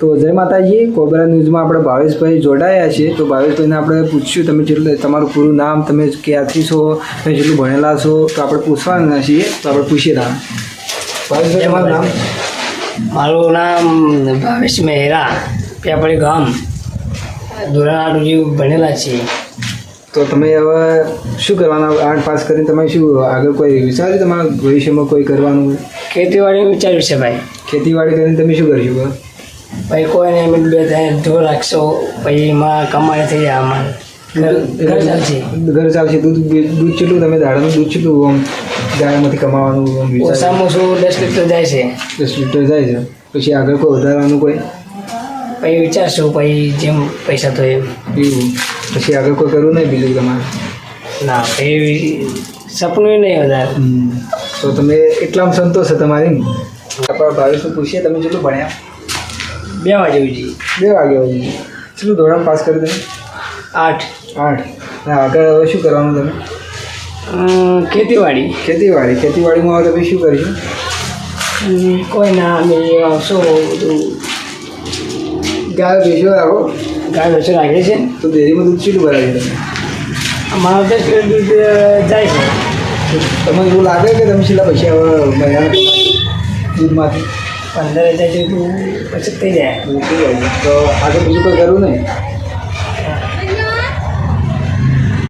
તો જય માતાજી કોબરા ન્યૂઝમાં આપણે ભાવેશભાઈ જોડાયા છે તો ભાવેશભાઈને આપણે પૂછ્યું તમે જેટલું તમારું પૂરું નામ તમે ક્યાંથી છો તમે જેટલું ભણેલા છો તો આપણે પૂછવાના છીએ. તો આપણે પૂછીએ નામ ભાવેશભાઈ તમારું નામ? મારું નામ ભાવેશ મહેરા પેપળી ગામ. ધોરણ આઠ ભણેલા છીએ. તો તમે હવે શું કરવાના? આર્ટ પાસ કરીને તમે શું આગળ કોઈ વિચાર્યું તમારા ભવિષ્યમાં કોઈ કરવાનું? ખેતીવાડી વિચાર્યું છે ભાઈ. ખેતીવાડી કરીને તમે શું કરશો? ભાઈ કોઈને એમ બે ત્રણ ઢોર રાખશો પછી એમાં કમાણી થઈ જાય અમારે ઘર ચાલશે. ઘર ચાલશે દૂધ દૂધ કેટલું તમે દાડાનું દૂધ કેટલું આમ ગાયમાંથી કમાવાનું ઓછામાં ઓછું દસ લીટર જાય છે. દસ લીટર જાય છે. પછી આગળ કોઈ વધારવાનું કોઈ? પછી વિચારશું પછી જેમ પૈસા તો એમ. એવું. પછી આગળ કોઈ કરવું નહીં બીજું તમારે? ના એ સપનું નહીં વધારે. તો તમે એટલામાં સંતોષ છે તમારી આપણા ભાવે શું પૂછીએ? તમે જેટલું ભણ્યા? બે વાગે ઉજી બે વાગે વાગે શું ધોરણ પાસ કરી તમે? આઠ. આઠ. અને આગળ હવે શું કરવાનું તમે? ખેતીવાડી. ખેતીવાડી. ખેતીવાડીમાં હવે તમે શું કરશો? કોઈ ના અમે આવશો બધું. ગાય ભેંસો રાખો. ગાય ભેંસો રાખીએ છે તો ડેરીમાં દૂધ શું ભરાય છે? તમે અમારા દસ કિલો દૂધ જાય છે. તમને એવું લાગે કે તમે છેલ્લા પછી હવે મહિનાના દૂધમાંથી? પંદર હજાર જેટલું બચત થઈ જાય. તો આગળ બીજું કોઈ કરવું નહીં?